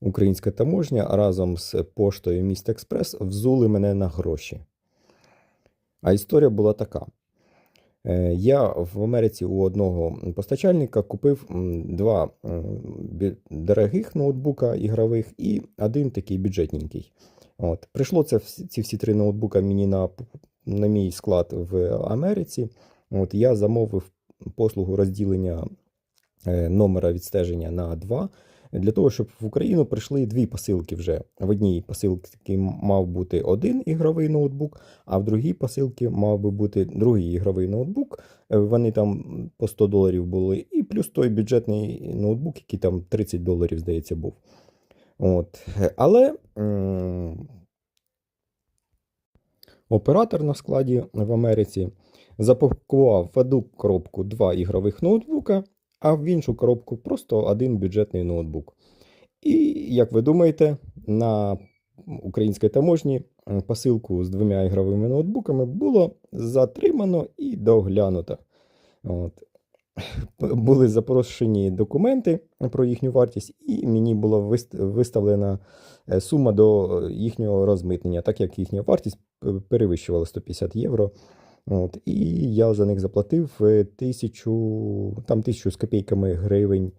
українська таможня разом з поштою Міст Експрес взули мене на гроші. А історія була така. Е, Я в Америці у одного постачальника купив два дорогих ноутбука ігрових і один такий бюджетненький. От. Прийшло це ці всі три ноутбука мені на, на мій склад в Америці. От, я замовив послугу розділення е, номера відстеження на два. Для того, щоб в Україну прийшли дві посилки вже. В одній посилці мав бути один ігровий ноутбук, а в другій посилці мав би бути другий ігровий ноутбук. Е, Вони там по 100 доларів були, і плюс той бюджетний ноутбук, який там 30 доларів, здається, був. От. Але оператор на складі в Америці запакував в одну коробку два ігрових ноутбука, а в іншу коробку просто один бюджетний ноутбук. І, як ви думаєте, на українській таможні посилку з двома ігровими ноутбуками було затримано і доглянуто. От. Були запрошені документи про їхню вартість, і мені була вист- виставлена е, сума до їхнього розмитнення, так як їхня вартість е, перевищувала 150 євро. От, і я за них заплатив е, тисячу, там тисячу з копійками гривень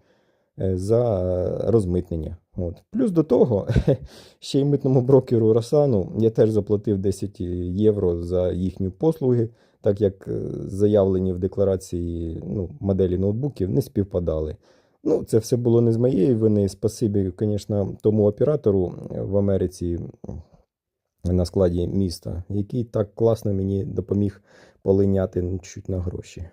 е, за розмитнення. От. Плюс до того, ще й митному брокеру Росану я теж заплатив 10 євро за їхні послуги, так як е, заявлені в декларації ну, моделі ноутбуків не співпадали. Ну, це все було не з моєї вини. Спасибі, звісно, тому оператору в Америці на складі міста, який так класно мені допоміг полиняти чуть на гроші.